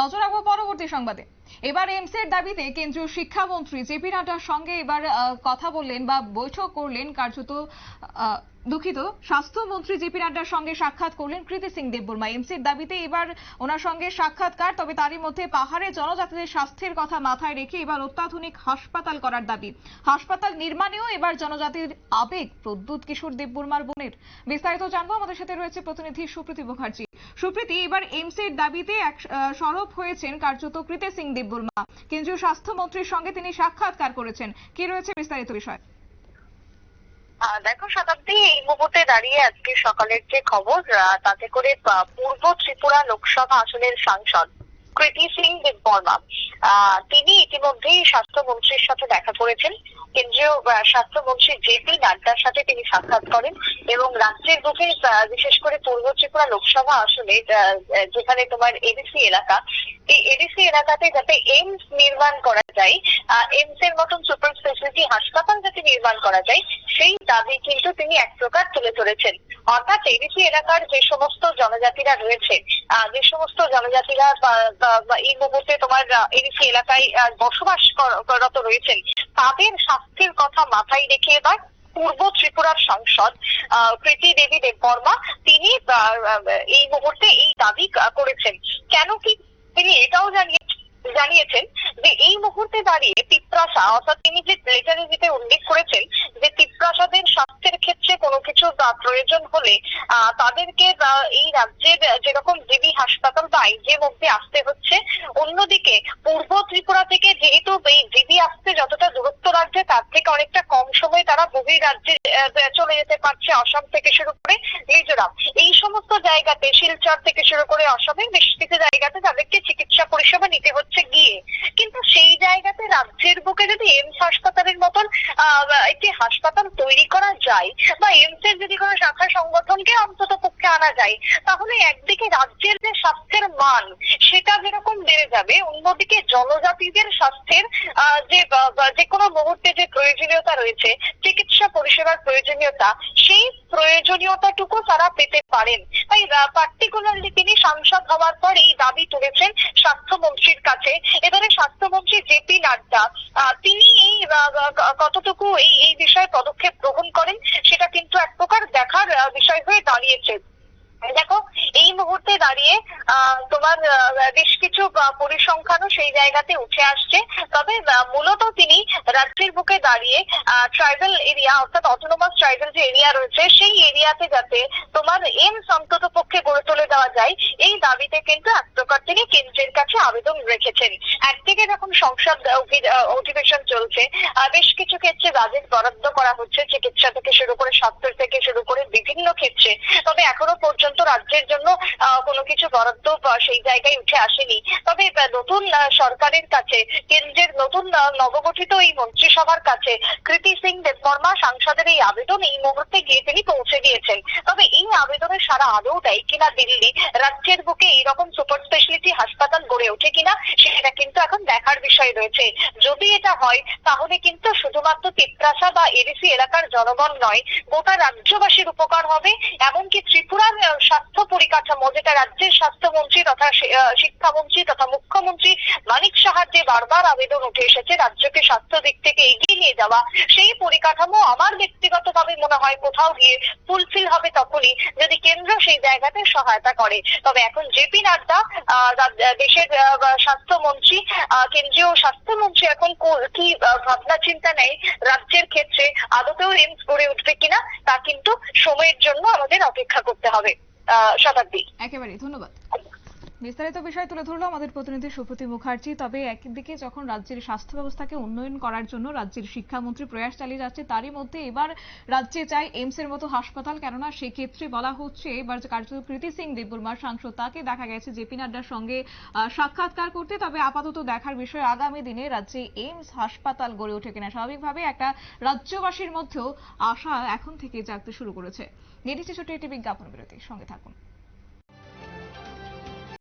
নজর রাখব পরবর্তী সংবাদে। এবার এইমস এর দাবিতে কেন্দ্রীয় শিক্ষামন্ত্রী জেপি নাড্ডার সঙ্গে এবার কথা বললেন বা বৈঠক করলেন কার্যত দুঃখিত, স্বাস্থ্যমন্ত্রী জেপি নাড্ডার সঙ্গে সাক্ষাৎ করলেন কৃতি সিং দেববর্মা। এইমস এর দাবিতে এবার ওনার সঙ্গে সাক্ষাৎকার, তবে তারই মধ্যে পাহাড়ে জনজাতিদের স্বাস্থ্যের কথা মাথায় রেখে এবার অত্যাধুনিক হাসপাতাল করার দাবি। হাসপাতাল নির্মাণেও এবার জনজাতির আবেগ, প্রদ্যুৎ কিশোর দেববর্মার বোনের। বিস্তারিত জানব, আমাদের সাথে রয়েছে প্রতিনিধি সুপ্রীতি মুখার্জি। সুপ্রীতি, এবার এইমস এর দাবিতে এক সরব হয়েছেন কার্যত কৃতে সিং দেববর্মা। কেন্দ্রীয় স্বাস্থ্যমন্ত্রীর সঙ্গে তিনি সাক্ষাৎকার করেছেন। কি রয়েছে বিস্তারিত বিষয়? দেখো, শতাব্দী, এই মুহূর্তে দাঁড়িয়ে আজকে সকালের যে খবর তাতে করে পূর্ব ত্রিপুরা লোকসভা আসনের সাংসদ কৃতি সিং দেববর্মা। তিনি ইতিমধ্যেই স্বাস্থ্যমন্ত্রীর সাথে দেখা করেছেন। কেন্দ্রীয় স্বাস্থ্যমন্ত্রী জেপি নাড্ডার সাথে তিনি সাক্ষাৎ করেন এবং রাজ্যের বুকে বিশেষ করে পূর্ব ত্রিপুরা লোকসভা আসনে যেখানে তোমার এডিসি এলাকা, এই এডিসি এলাকাতে যাতে এইমস নির্মাণ করা যায় এইমস এর মতন সুপার স্পেশালিটি হাসপাতাল যাতে নির্মাণ করা যায়, সেই দাবি কিন্তু তিনি এক প্রকার তুলে ধরেছেন। অর্থাৎ এডিসি এলাকার যে সমস্ত জনজাতিরা রয়েছে যে সমস্ত জনজাতিরা এই মুহূর্তে তোমার এডিসি এলাকায় বসবাস করত রয়েছেন তাদের স্বাস্থ্যের কথা মাথায় রেখে এবার পূর্ব ত্রিপুরার সাংসদ প্রীতি দেবী দেববর্মা তিনি এই মুহূর্তে এই দাবি করেছেন। কেন কি তিনি এটাও জানিয়ে, জানিয়েছেন যে এই মুহূর্তে দাঁড়িয়ে তিপ্রাসা অর্থাৎ তিনি যে লেটারিতে উল্লেখ করেছেন যে তিপ্রাসাদের স্বাস্থ্যের ক্ষেত্রে কোনো কিছু প্রয়োজন হলে তাদেরকে এই রাজ্যের যেরকম জিবি হাসপাতাল বা আইজে মধ্যে আসতে হচ্ছে, অন্যদিকে পূর্ব ত্রিপুরা থেকে যেহেতু এই জিবি আসতে যতটা দূরত্ব রাখছে তার থেকে অনেকটা কম সময়ে তারা বহির রাজ্যে চলে যেতে পারছে অসম থেকে শুরু করে মিজোরাম। এই সমস্ত জায়গাতে, শিলচর থেকে শুরু করে অসমে বেশ কিছু জায়গাতে তাদেরকে চিকিৎসা পরিষেবা নিতে হচ্ছে গিয়ে। কিন্তু সেই জায়গাতে রাজ্যের বুকে যদি এমস হাসপাতালের একটি হাসপাতাল তৈরি করা যায় বা এইমস এর যদি কোনো শাখা সংগঠনকে অন্তত পক্ষে আনা যায়, তাহলে একদিকে রাজ্যের যে স্বাস্থ্যের মান, সেটা যেরকম বেড়ে যাবে, অন্যদিকে জনজাতিদের স্বাস্থ্যের যে যে কোনো মুহূর্তে যে প্রয়োজনীয়তা রয়েছে, চিকিৎসা পরিষেবার প্রয়োজনীয়তা সেই প্রয়োজনীয়তাটুকু তারা পেতে পারেন। তাই পার্টিকুলারলি তিনি সাংসদ হওয়ার পর এই দাবি তুলেছেন স্বাস্থ্যমন্ত্রীর কাছে। এবারে স্বাস্থ্যমন্ত্রী জেপি নাড্ডা তিনি এই কতটুকু এই এই বিষয়ে পদক্ষেপ গ্রহণ করেন, সেটা কিন্তু এক প্রকার দেখার বিষয় হয়ে দাঁড়িয়েছে। দেখো, এই মুহূর্তে দাঁড়িয়ে তোমার বেশ কিছু পরিসংখ্যানও সেই জায়গাতে উঠে আসছে। তবে মূলত তিনি রাজ্যের বুকে দাঁড়িয়ে ট্রাইবাল এরিয়া অর্থাৎ অটোনোমাস ট্রাইবাল যে এরিয়া রয়েছে, সেই এরিয়াতে যাতে তোমার এমস অন্তত পক্ষে গড়ে তুলে দেওয়া যায়, এই দাবিতে কিন্তু এক প্রকার তিনি কেন্দ্রের কাছে আবেদন রেখেছেন। একদিকে যখন সংসদ অধিবেশন চলছে বেশ কিছু ক্ষেত্রে বাজেট বরাদ্দ করা হচ্ছে, চিকিৎসা থেকে শুরু করে স্বাস্থ্য থেকে শুরু করে বিভিন্ন ক্ষেত্রে। তবে এখনও পর্যন্ত রাজ্যের জন্য কোনো কিছু বরাদ্দ সেই জায়গায় উঠে আসেনি। তবে নতুন সরকারের কাছে, কেন্দ্রের নতুন নবগঠিত এই মন্ত্রিসভার কাছে কৃতি সিং দেববর্মা সাংসদের এই আবেদন এই মুহূর্তে গিয়ে তিনি পৌঁছে দিয়েছেন। তবে এই আবেদনের সারা আদৌ দেয় কিনা দিল্লি। রাজ্যের বুকে এইরকম সুপার স্পেশালিটি হাসপাতাল গড়ে ওঠে কিনা, সেটা কিন্তু এখন দেখার বিষয় রয়েছে। যদি এটা হয়, তাহলে কিন্তু শুধুমাত্র তিপ্রাসা বা এডিসি এলাকার জনগণ নয়, গোটা রাজ্যবাসীর উপকার হবে। এমনকি ত্রিপুরার স্বাস্থ্য পরিকাঠামো, যেটা রাজ্যের স্বাস্থ্যমন্ত্রী তথা শিক্ষামন্ত্রী তথা মুখ্যমন্ত্রী মানিক সাহার যে বারবার আবেদন উঠে এসেছে রাজ্যকে স্বাস্থ্য দিক থেকে এগিয়ে নিয়ে যাওয়া, সেই পরিকাঠামো আমার ব্যক্তিগতভাবে মনে হয় কোথাও গিয়ে ফুলফিল হবে তখনই। যদি কেন্দ্র সেই জায়গাতে সহায়তা করে। তবে এখন জেপি নাড্ডা দেশের স্বাস্থ্যমন্ত্রী কেন্দ্রীয় স্বাস্থ্যমন্ত্রী এখন কি ভাবনা, চিন্তা নেই রাজ্যের ক্ষেত্রে আদতেও এমস গড়ে উঠবে কিনা, তা কিন্তু সময়ের জন্য আমাদের অপেক্ষা করতে হবে শতাব্দী। একেবারেই, ধন্যবাদ। বিস্তারিত বিষয় তুলে ধরলো আমাদের প্রতিনিধি সুপ্রতি মুখার্জি। তবে একদিকে যখন রাজ্যের স্বাস্থ্য ব্যবস্থাকে উন্নয়ন করার জন্য রাজ্যের শিক্ষামন্ত্রী প্রয়াস চালিয়ে যাচ্ছে, তারই মধ্যে এবার রাজ্যে চাই এইমস এর মতো হাসপাতাল। কেননা সেক্ষেত্রে বলা হচ্ছে, এবার যে কার্যত কৃতি সিং দেববর্মার সাংসদ, তাকে দেখা গেছে জেপি নাড্ডার সঙ্গে সাক্ষাৎকার করতে। তবে আপাতত দেখার বিষয়, আগামী দিনে রাজ্যে এইমস হাসপাতাল গড়ে ওঠে কিনা, স্বাভাবিকভাবে একটা রাজ্যবাসীর মধ্যেও আশা এখন থেকে জাগতে শুরু করেছে। নিয়ে ছোট একটি বিজ্ঞাপন বিরতি, সঙ্গে থাকুন।